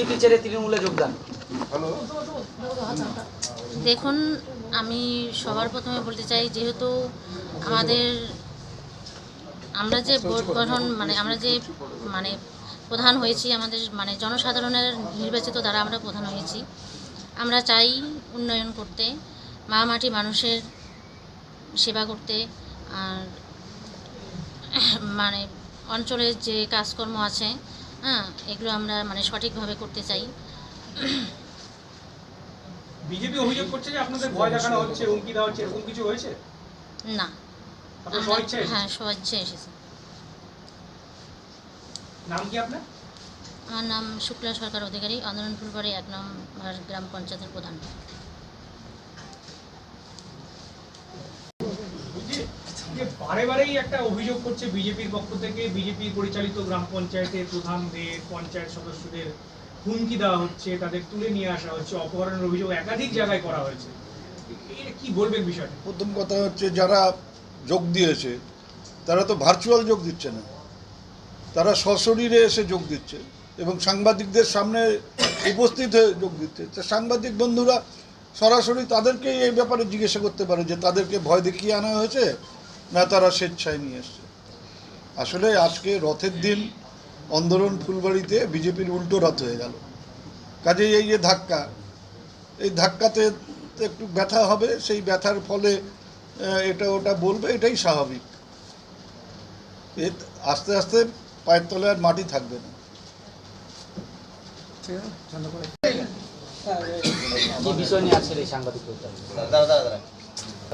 BJP ছেড়ে তৃণমূলে যোগদান। দেখুন আমি সবার প্রথমে বলতে চাই যেহেতু আমাদের আমরা যে ভোট গঠন মানে আমরা যে মানে প্রধান হয়েছি আমাদের মানে জনসাধারণের নির্বাচিত দ্বারা আমরা প্রধান হয়েছি আমরা চাই উন্নয়ন করতে মা মাটি মানুষের সেবা করতে আর মানে অঞ্চলের যে কাজকর্ম আছে হ্যাঁ এগুলো আমরা মানে সঠিকভাবে করতে চাই। বিজেপি অভিযোগ করছে যে আপনাদের ভয় দেখানো হচ্ছে হুমকি দেওয়া হচ্ছে এরকম কিছু হয়েছে? না। স্বইচ্ছে হ্যাঁ স্বেচ্ছা এসেছে। নাম কি আপনার? আমার নাম শুক্লা সরকার অধিকারী আন্দোলন ফুলবাড়ি এক নম্বর গ্রাম পঞ্চায়েতের প্রধান। যে বারে বারেই একটা অভিযোগ করছে বিজেপির পক্ষ থেকে। বিজেপি পরিচালিত গ্রাম পঞ্চায়েতের প্রধানদের পঞ্চায়েত সদস্যদের হুমকি দেওয়া হচ্ছে, তাদের তুলে নিয়ে আসা হচ্ছে, অপহরণের অভিযোগ একাধিক জায়গায় করা হয়েছে। কি বলবেন বিষয়টা? প্রথম কথা হচ্ছে যারা যোগ দিয়েছে, তারা তো ভার্চুয়াল যোগ দিচ্ছে না। তারা সশরীরে এসে যোগ দিচ্ছে এবং সাংবাদিকদের সামনে উপস্থিত হয়ে যোগ দিচ্ছে। তা সাংবাদিক বন্ধুরা সরাসরি তাদেরকেই এই ব্যাপারে জিজ্ঞাসা করতে পারে যে তাদেরকে ভয় দেখিয়ে আনা হয়েছে না তারা স্বেচ্ছায় নিয়ে এসছে। আসলে আজকে রথের দিন অন্দরন ফুলবাড়িতে বিজেপির উল্টো রথ হয়ে গেল। কাজেই এই যে ধাক্কা এই ধাক্কাতে একটু ব্যথা হবে সেই ব্যথার ফলে এটা ওটা বলবে এটাই স্বাভাবিক। আস্তে আস্তে পায়ের তলে আর মাটি থাকবে না। কি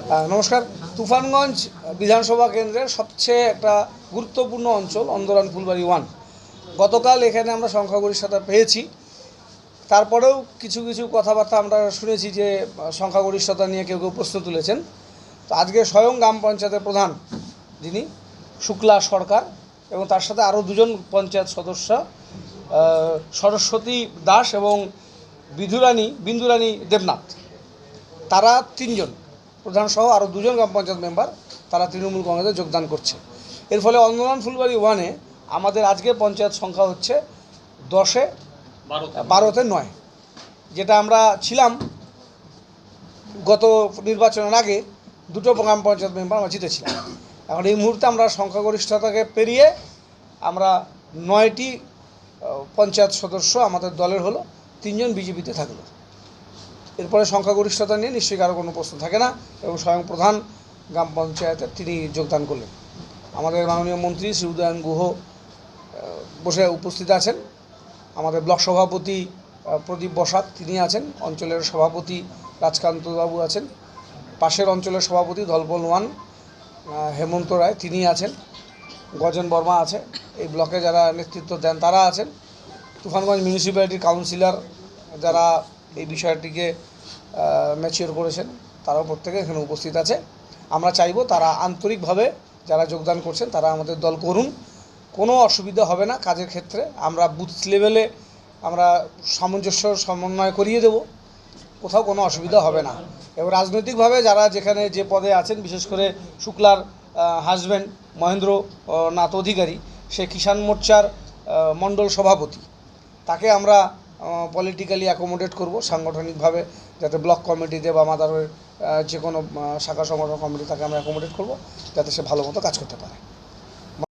নমস্কার। তুফানগঞ্জ বিধানসভা কেন্দ্রের সবচেয়ে একটা গুরুত্বপূর্ণ অঞ্চল, অন্দরান ফুলবাড়ি ওয়ান। গতকাল এখানে আমরা সংখ্যাগরিষ্ঠতা পেয়েছি। তারপরেও কিছু কিছু কথাবার্তা আমরা শুনেছি যে, সংখ্যাগরিষ্ঠতা নিয়ে কেউ কেউ প্রশ্ন তুলেছেন। তো আজকে স্বয়ং গ্রাম পঞ্চায়েতের প্রধান যিনি, শুক্লা সরকার, এবং তার সাথে আরও দুজন পঞ্চায়েত সদস্য সরস্বতী দাস এবং বিধুরানী, বিন্দুরানী দেবনাথ। তারা তিনজন। প্রধান সহ আরও দুজন গ্রাম পঞ্চায়েত মেম্বার তারা তৃণমূল কংগ্রেসে যোগদান করছে। এর ফলে অন্দোলন ফুলবাড়ি ওয়ানে আমাদের আজকে পঞ্চায়েত সংখ্যা হচ্ছে দশে বারোতে। নয়। যেটা আমরা ছিলাম গত নির্বাচনের আগে দুটো গ্রাম পঞ্চায়েত মেম্বার আমরা জিতেছিলাম। এখন এই মুহূর্তে আমরা সংখ্যাগরিষ্ঠতাকে পেরিয়ে আমরা নয়টি পঞ্চায়েত সদস্য আমাদের দলের হলো তিনজন বিজেপিতে থাকল। এরপরে সংখ্যাগরিষ্ঠতা নিয়ে নিশ্চয়ই কারও কোনো প্রশ্ন থাকে না এবং স্বয়ং প্রধান গ্রাম পঞ্চায়েতের তিনি যোগদান করলেন। আমাদের মাননীয় মন্ত্রী শ্রী উদয়ন গুহ বসে উপস্থিত আছেন। আমাদের ব্লক সভাপতি প্রদীপ বসাক তিনি আছেন। অঞ্চলের সভাপতি রাজকান্তবাবু আছেন। পাশের অঞ্চলের সভাপতি দলবল ওয়ান হেমন্ত রায় তিনি আছেন। গজেন বর্মা আছে। এই ব্লকে যারা নেতৃত্ব দেন তারা আছেন। তুফানগঞ্জ মিউনিসিপ্যালিটির কাউন্সিলর যারা এই বিষয়টিকে ম্যাচিওর করেছেন। তারাও প্রত্যেকে এখানে উপস্থিত আছে। আমরা চাইব তারা আন্তরিকভাবে যারা যোগদান করছেন, তারা আমাদের দল করুন। কোনো অসুবিধা হবে না কাজের ক্ষেত্রে। আমরা বুথ লেভেলে আমরা সামঞ্জস্য সমন্বয় করিয়ে দেব। কোথাও কোনো অসুবিধা হবে না। এবং রাজনৈতিকভাবে যারা যেখানে যে পদে আছেন, বিশেষ করে শুক্লার হাজব্যান্ড মহেন্দ্র নাথ অধিকারী, সে কিষাণ মোর্চার মণ্ডল সভাপতি। তাকে আমরা পলিটিক্যালি অ্যাকোমোডেট করব, সাংগঠনিকভাবে, যাতে ব্লক কমিটিতে বা মাদারের যে কোনো শাখা সংগঠন কমিটি তাকে আমরা অ্যাকোমোডেট করব, যাতে সে ভালো মতো কাজ করতে পারে।